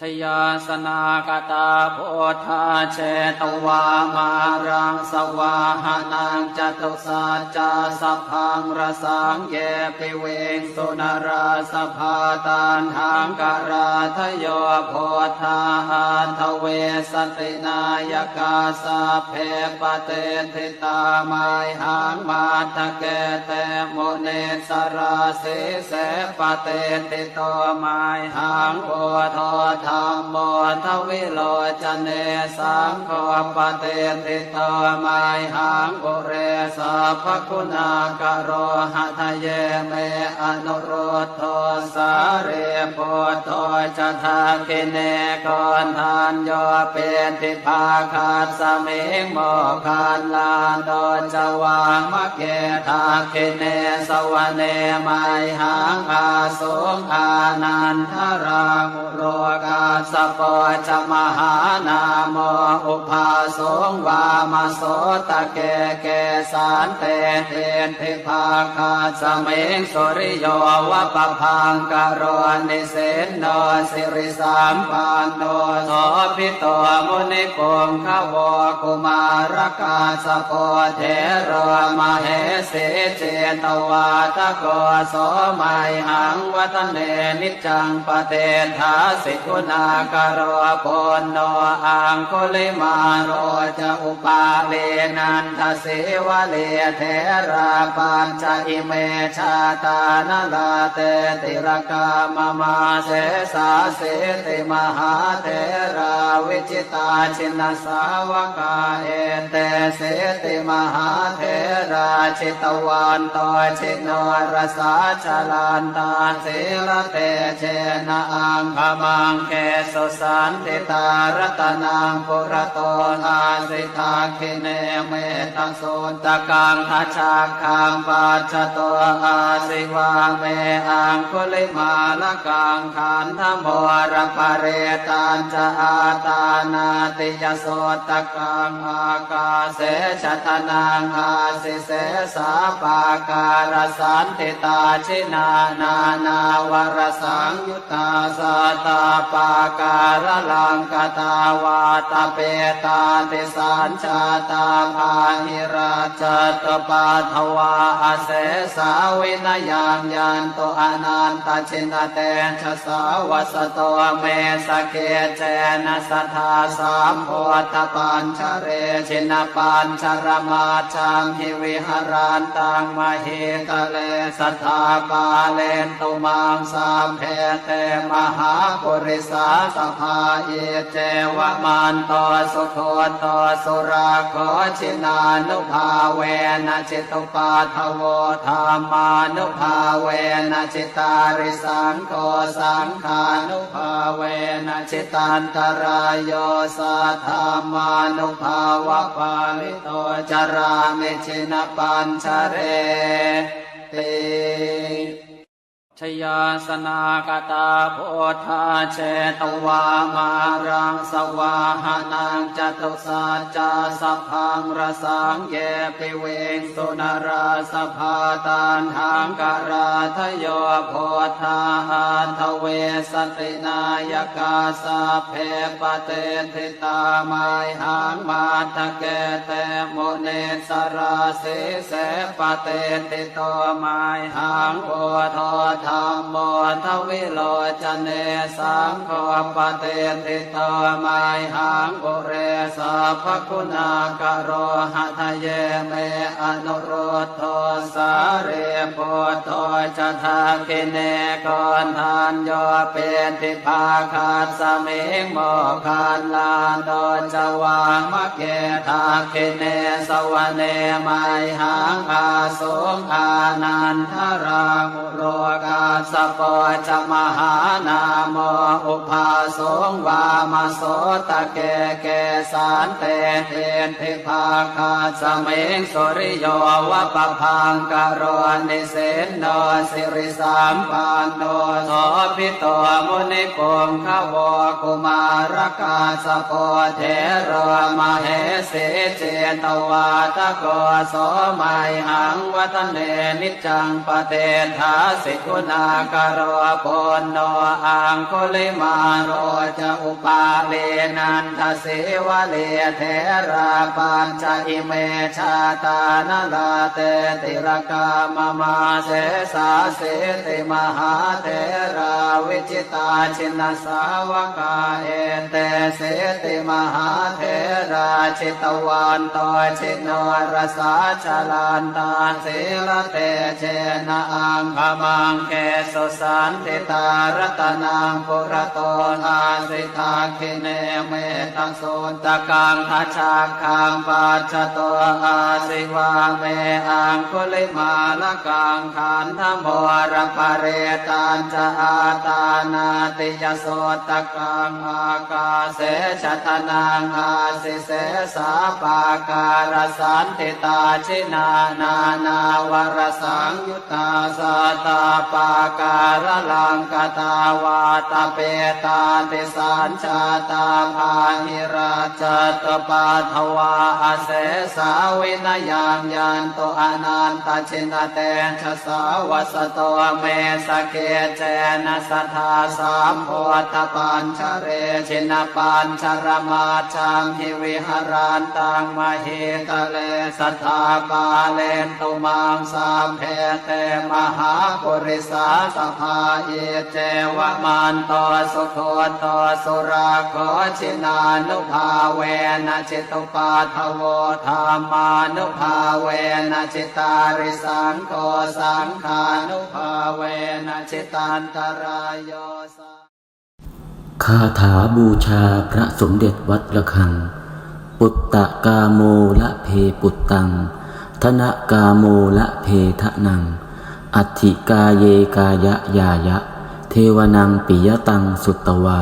ชยาสนากตาโพธาเชตวามารังสวาหานังจตุสัจจาสัพพังรสังเยปิเวงสุนราสภาตานทางการาทโยโพธาหาทเวสตินายกาสาเพปเตทิตามายหางมาตะเกเตโมเนสราเสเสปเตติโตมายหางโพธธรรมโมทวิโลจเนสังโฆปเตติตมายหางบุเรสัพคุณากโรหะทะเยเมอนุโรธโทสาเรโพโตจทาคิเนกอนทานโยเป็นทิภาคาสเมงโมคานลาโดจวางมะเกทาคิเนสวเนมายหางอาสงอานันทรามุโรกา สปอจมหานามอุปาสงวามาโสตะเกเกสานเตเทนทิภาคาสเมงสุริโยวัปพังกโรนิเสนโนสิริสามปันโนโสพิโตมุนิโกงขวกุมารกาสโปเทโรมาเหสเจตวาตะโกโสมัยหังวัตเนนิจังปเตทาสิกุณาากโรปนโนอังคุลิมาโรจะอุปาเลนันทเสวะเลเทราปัญจอิเมชาตานลาเตติรกามมาเสสาเสติมหาเทราวิจิตาชินสาวกาเอเตเสติมหาเทราชิตวันโตชิโนรสาชลานตาเสรเตเชนะอังคมังเคสุสันติตารตนังปุระโตอาสิทาคิเนเมตโสตะกังทัชาคังปัจจโตอาสิวาเมอังคุลิมาลกังขันธโมรปเรตันจะอาตานาติยโสตะกังอากาเสชะตนังอาสิเสสาปาการสันติตาชินานา นาวรสังยุตตาสาตาปาการลังกตาวาตเปตาติสัญชาตาภาหิราชตปาทวาอาเสสาวินยังยันโตอนันตชินเตชะสาวัสโตเมสเกเจนะสัทาสามโพธปัญชเรชินปัญชรมาชังหิวิหารันตังมหิตะเลสทาปาเลนตุมังสามเพเตมหาปุริสาสภาเยเจวมันโตสุโคโตสุราโคชินานุภาเวนะจิตุปาทโวธรรมานุภาเวนะจิตาริสังโฆสังขานุภาเวนะจิตันตรายโยสัทธามานุภาวะปาลิโตจารามิชินปัญชเรติ ชยาสนากตาโพธาเชตวามารังสวาหานังจตุสัจจาสัพพังรสังเยปิเวงสุนราสภาตานทางการาทโยโพธาหาทเวสตินายกาสาเพปเตทิตามายหางมาตะเกเตโมเนสราเสเสปเตติโตมายหางโพธธรรมโมทวิโลจเนสังโฆปเตติตมายหางบุเรสัพคุณากโรหะทะเยเมอนุโรธโทสาเรโพโตจทาคิเนกอนทานโยเป็นทิภาคาสเมงโมคานลาโดจวางมะเกทาคิเนสวเนไมหางอาสงอานันทรามุโรกาสปอจมหานาโมอุปาสงวามาโสตะเกเกสานเตเทนทิภาคาสเมงสุริโยวัปพังกโรนิเสนโนสิริสามปันโนโสพิโตมุนิโกงขวกุมารกาสโปเทโรมาเหสเจตวาตะโกโสมัยหังวัตเนนิจังปเตทาสิกุนากโรปุณโนอังคุลิมาโรจะอุปาเลนันทเสวะเลเทราปัญจอิเมชาตานลาเตติรกามมาเสสาเสติมหาเทราวิจิตาชินสาวกาเอเตเสติมหาเทราชิตวันโตชินรสาชลานตาเสลเตเชนะอังคมังเกสสันติตารตนังปุระโตนาสิตาคิเนเมตังโสตะกังทัชชาคังปัจจโตอาสิวาเมอังคุลิมาละกังขันธโมรปเรตันจะอาตานาติยโสตะกังอากาเสชะตนังอาสิเสสาปาการสันติตาชินานา นาวรสังยุตตาสาตาปาการลังกตาวาตเปตาติสัญชาตาภาหิราชตปาทวาอาเสสาวินยังยันโตอนันตชินเตชะสาวสโตเมสเกเจนะสทาสามโพธปัญชเรชินปัญชรมาชังหิวิหารันตังมหิตะเลสทาปาเลนตุมังสามเพเตมหาปุริสาสภาเยเจวมันตสุโคตสุราโคชินานุภาเวนะจิตุปาทโวธรรมานุภาเวนะจิตาริสังโฆสังขานุภาเวนะจิตันตรายโยสคาถาบูชาพระสมเด็จวัดระฆัง ปุตตะกาโมละเพปุตตัง ธนกาโมละเพทะนัง อัตถิกาเยกายะยายะ เทวนังปิยตังสุตตวา